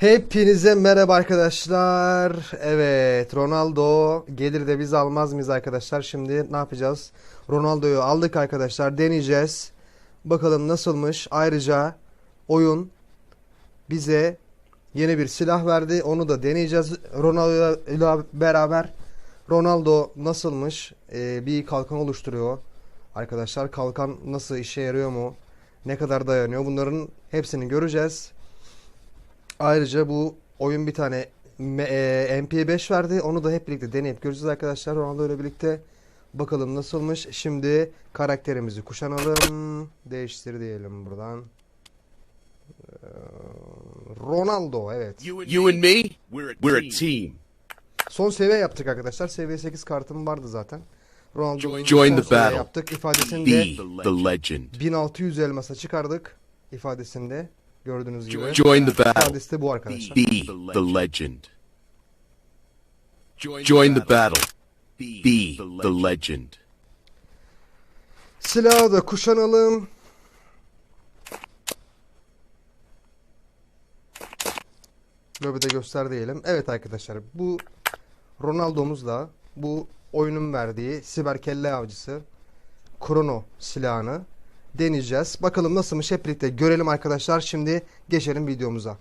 Hepinize merhaba arkadaşlar. Evet, Ronaldo gelir de biz almaz mıyız arkadaşlar? Şimdi ne yapacağız? Ronaldo'yu aldık arkadaşlar. Deneyeceğiz. Bakalım nasılmış. Ayrıca oyun bize yeni bir silah verdi. Onu da deneyeceğiz Ronaldo ile beraber. Ronaldo nasılmış? Ee, bir kalkan oluşturuyor. Arkadaşlar kalkan nasıl işe yarıyor mu? Ne kadar dayanıyor? Bunların hepsini göreceğiz. Ayrıca bu oyun bir tane M- e, MP5 verdi. Onu da hep birlikte deneyip göreceğiz arkadaşlar. Ronaldo ile birlikte. Bakalım nasılmış. Şimdi karakterimizi kuşanalım. Değiştir diyelim buradan. Ee, Ronaldo evet. You and me, we're a team. Son seviye yaptık arkadaşlar. Seviye 8 kartım vardı zaten. Ronaldo'nun Join the battle. yaptık. İfadesini de Be the legend. 1600 elmasa çıkardık. İfadesinde gördüğünüz gibi. Join the battle. De bu arkadaşlar. Be the legend. Join the battle. Be the legend. Silahı da kuşanalım. Lobide göster diyelim. Evet arkadaşlar bu Ronaldo'muzla bu oyunun verdiği siber kelle avcısı Krono silahını deneyeceğiz. Bakalım nasılmış hep birlikte görelim arkadaşlar. Şimdi geçelim videomuza.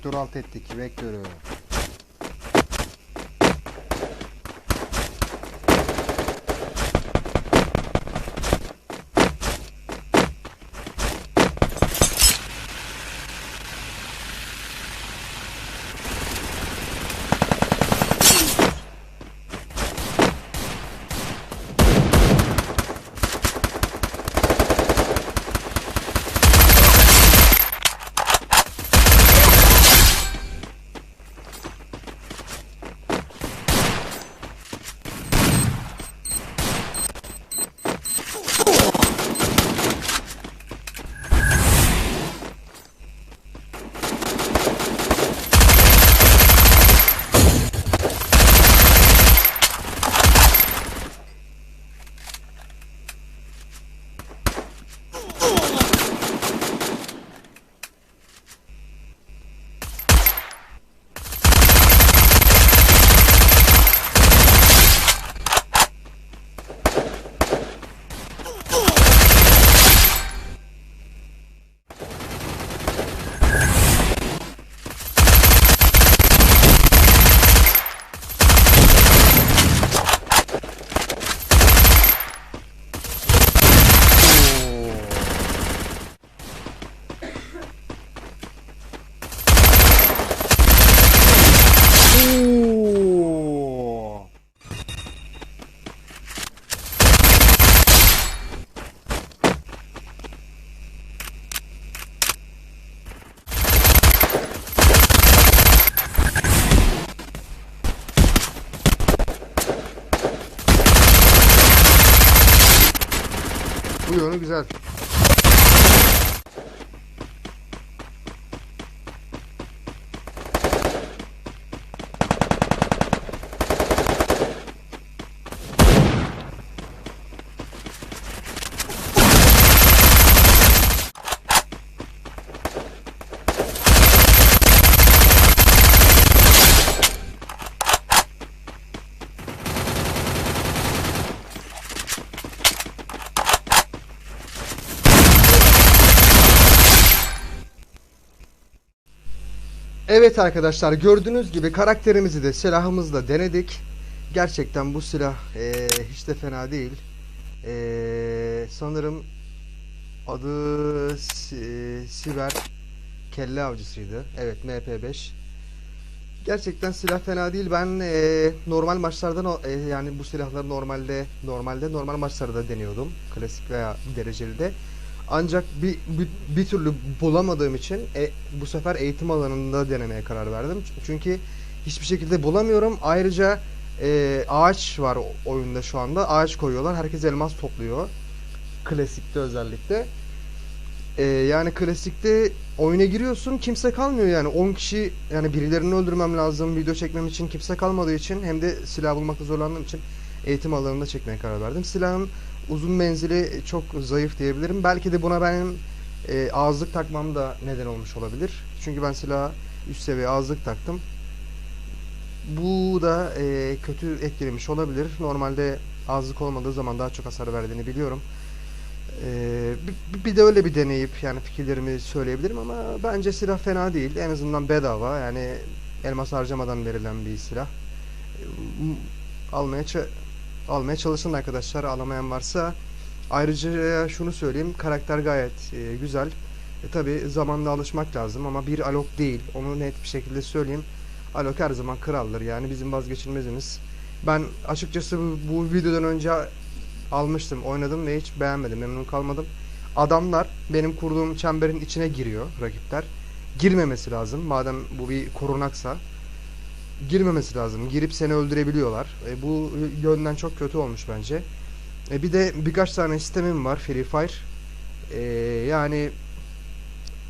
Vektörü alt ettik. Vektörü. Bu Evet arkadaşlar gördüğünüz gibi karakterimizi de silahımızı da denedik. Gerçekten bu silah eee, hiç de fena değil. Eee, sanırım adı Si- Siber Kelle Avcısıydı. Evet MP5. Gerçekten silah fena değil. Ben eee, normal maçlarda eee, yani bu silahları normalde normalde normal maçlarda deniyordum. Klasik veya dereceli de. Ancak bir, bir, bir türlü bulamadığım için e, bu sefer eğitim alanında denemeye karar verdim. Çünkü hiçbir şekilde bulamıyorum. Ayrıca e, ağaç var oyunda şu anda. Ağaç koyuyorlar. Herkes elmas topluyor. Klasikte özellikle. E, yani klasikte oyuna giriyorsun kimse kalmıyor yani 10 kişi yani birilerini öldürmem lazım video çekmem için kimse kalmadığı için hem de silah bulmakta zorlandığım için eğitim alanında çekmeye karar verdim. Silahın uzun menzili çok zayıf diyebilirim. Belki de buna benim e, ağızlık takmam da neden olmuş olabilir. Çünkü ben silaha üst seviye ağızlık taktım. Bu da e, kötü etkilemiş olabilir. Normalde ağızlık olmadığı zaman daha çok hasar verdiğini biliyorum. E, bir, bir de öyle bir deneyip yani fikirlerimi söyleyebilirim ama bence silah fena değil. En azından bedava yani elmas harcamadan verilen bir silah. E, almaya almaya çalışın arkadaşlar. Alamayan varsa ayrıca şunu söyleyeyim. Karakter gayet e, güzel. E, tabi zamanla alışmak lazım ama bir alok değil. Onu net bir şekilde söyleyeyim. Alok her zaman kraldır yani bizim vazgeçilmezimiz. Ben açıkçası bu, bu videodan önce almıştım, oynadım ve hiç beğenmedim, memnun kalmadım. Adamlar benim kurduğum çemberin içine giriyor rakipler. Girmemesi lazım madem bu bir korunaksa girmemesi lazım. Girip seni öldürebiliyorlar. E, bu yönden çok kötü olmuş bence. E, bir de birkaç tane sistemim var Free Fire. E, yani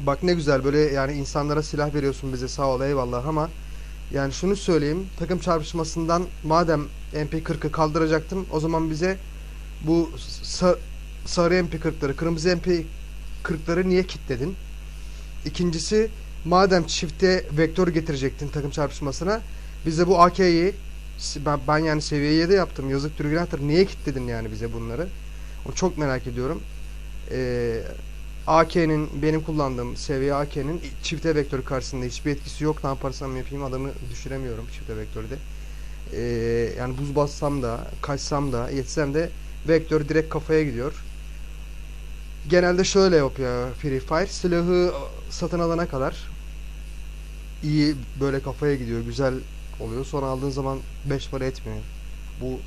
bak ne güzel böyle yani insanlara silah veriyorsun bize sağ ol eyvallah ama yani şunu söyleyeyim takım çarpışmasından madem MP40'ı kaldıracaktım o zaman bize bu sa- sarı MP40'ları kırmızı MP40'ları niye kilitledin? İkincisi madem çifte vektör getirecektin takım çarpışmasına bize bu AK'yi ben, ben yani seviye 7 yaptım. Yazık Türgünator niye kilitledin yani bize bunları? Onu çok merak ediyorum. Ee, AK'nin benim kullandığım seviye AK'nin çifte vektör karşısında hiçbir etkisi yok. Ne yaparsam yapayım adamı düşüremiyorum çifte vektörde. Ee, yani buz bassam da, kaçsam da, yetsem de vektör direkt kafaya gidiyor. Genelde şöyle yapıyor Free Fire. Silahı satın alana kadar iyi böyle kafaya gidiyor, güzel oluyor. Sonra aldığın zaman 5 para etmiyor. Bu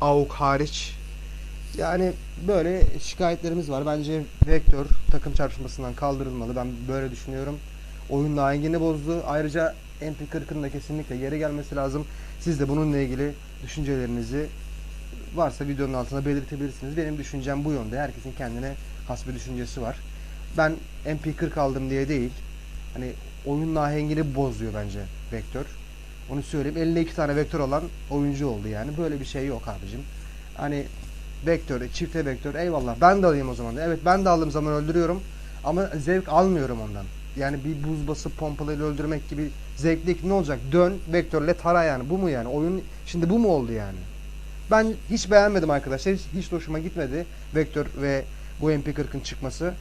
AUK hariç yani böyle şikayetlerimiz var. Bence vektör takım çarpışmasından kaldırılmalı. Ben böyle düşünüyorum. Oyunun ahengini bozdu. Ayrıca MP40'ın da kesinlikle geri gelmesi lazım. Siz de bununla ilgili düşüncelerinizi varsa videonun altına belirtebilirsiniz. Benim düşüncem bu yönde. Herkesin kendine has bir düşüncesi var. Ben MP40 aldım diye değil. Hani oyunun ahengini bozuyor bence vektör. Onu söyleyeyim. Elinde iki tane vektör olan oyuncu oldu yani. Böyle bir şey yok abicim. Hani vektör, çifte vektör eyvallah. Ben de alayım o zaman. Evet ben de aldığım zaman öldürüyorum. Ama zevk almıyorum ondan. Yani bir buz basıp pompalayla öldürmek gibi zevkli ki ne olacak? Dön vektörle tara yani. Bu mu yani? Oyun şimdi bu mu oldu yani? Ben hiç beğenmedim arkadaşlar. Hiç, hiç hoşuma gitmedi. Vektör ve bu MP40'ın çıkması.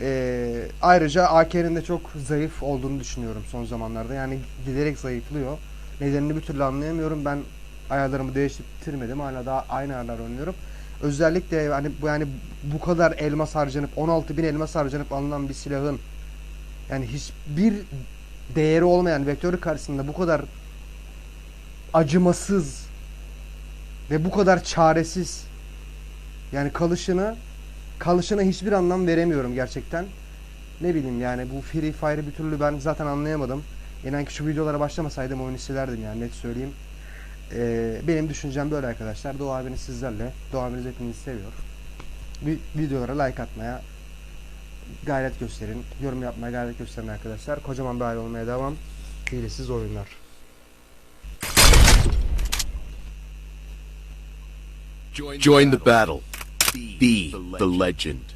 Ee, ayrıca AK'nin de çok zayıf olduğunu düşünüyorum son zamanlarda. Yani giderek zayıflıyor. Nedenini bir türlü anlayamıyorum. Ben ayarlarımı değiştirmedim. Hala daha aynı ayarlar oynuyorum. Özellikle yani bu yani bu kadar elmas harcanıp 16.000 elmas harcanıp alınan bir silahın yani hiçbir değeri olmayan vektörü karşısında bu kadar acımasız ve bu kadar çaresiz yani kalışını kalışına hiçbir anlam veremiyorum gerçekten. Ne bileyim yani bu Free Fire'ı bir türlü ben zaten anlayamadım. İnan ki şu videolara başlamasaydım oyunu silerdim yani net söyleyeyim. Ee, benim düşüncem böyle arkadaşlar. Doğu abiniz sizlerle. Doğu abiniz hepinizi seviyor. Vi- videolara like atmaya gayret gösterin. Yorum yapmaya gayret gösterin arkadaşlar. Kocaman bir aile olmaya devam. Hilesiz oyunlar. Join the battle. Be the legend.